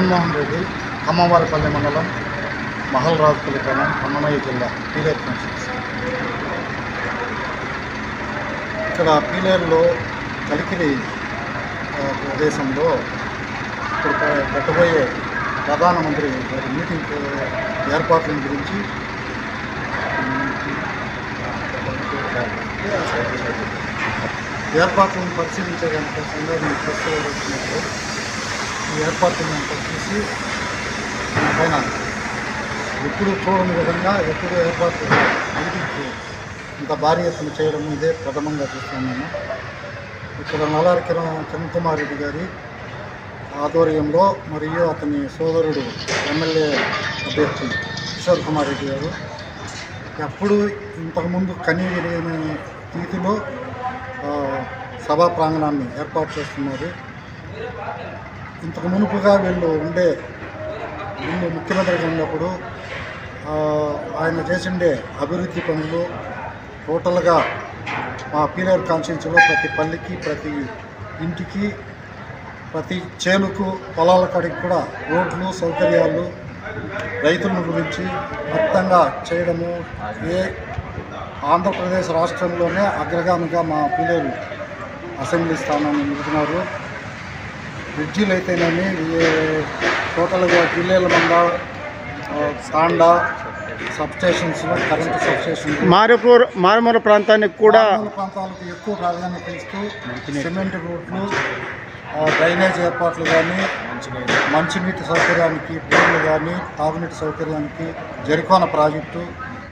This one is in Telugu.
జగన్మోహన్ రెడ్డి అమ్మవారిపల్లి మండలం మహల్ రాజుపల్లి గ్రామం అన్నమయ్య జిల్లా పీలేరు ఇక్కడ పీలేరులో కలికిరి ప్రదేశంలో ఇప్పుడు పెట్టబోయే ప్రధానమంత్రి గారి మీటింగ్ ఏర్పాట్ల గురించి ఏర్పాట్లను పరిశీలించే దానికోసంగా మీరు ప్రెస్ వచ్చినప్పుడు ఈ ఏర్పాట్లను అంతా చూసి పైన ఎప్పుడు చూడని విధంగా ఎప్పుడు ఏర్పాటు ఇంత భారీ ఎత్తున చేయడం ఇదే ప్రథమంగా చూస్తున్నాను ఇక్కడ నల్లారి కిరణ్ కుమార్ రెడ్డి గారి ఆధ్వర్యంలో మరియు అతని సోదరుడు ఎమ్మెల్యే అభ్యర్థి కిషోర్ కుమార్ రెడ్డి గారు. ఎప్పుడు ఇంతకుముందు కనీ విరిగిన రీతిలో సభా ప్రాంగణాన్ని ఏర్పాటు చేస్తున్నారు. ఇంతకు మునుపుగా వీళ్ళు ఉండే వీళ్ళు ముఖ్యమంత్రిగా ఉన్నప్పుడు ఆయన చేసిండే అభివృద్ధి పనులు టోటల్గా మా పీలేరు కాన్స్టిట్యూన్సీలో ప్రతి పల్లికి ప్రతి ఇంటికి ప్రతి చేనుకు పొలాల కాడికి కూడా రోడ్లు సౌకర్యాలు రైతుల గురించి మొత్తంగా చేయడము ఏ ఆంధ్రప్రదేశ్ రాష్ట్రంలోనే అగ్రగామిగా మా పిల్లలు అసెంబ్లీ స్థానాన్ని నిలుపుతున్నారు బ్రిడ్జీలు అయితేనేమి టోటల్గా జిల్లాల మంద తాండా సబ్ స్టేషన్స్ కరెంటు సబ్ మారుపూర్ మారుమూల ప్రాంతానికి కూడా ప్రాంతాలకు ఎక్కువ ప్రాధాన్యత ఇస్తూ సిమెంట్ రోడ్లు డ్రైనేజ్ ఏర్పాట్లు కానీ మంచినీటి సౌకర్యానికి బోర్లు కానీ తాగునీటి సౌకర్యానికి జరికోన ప్రాజెక్టు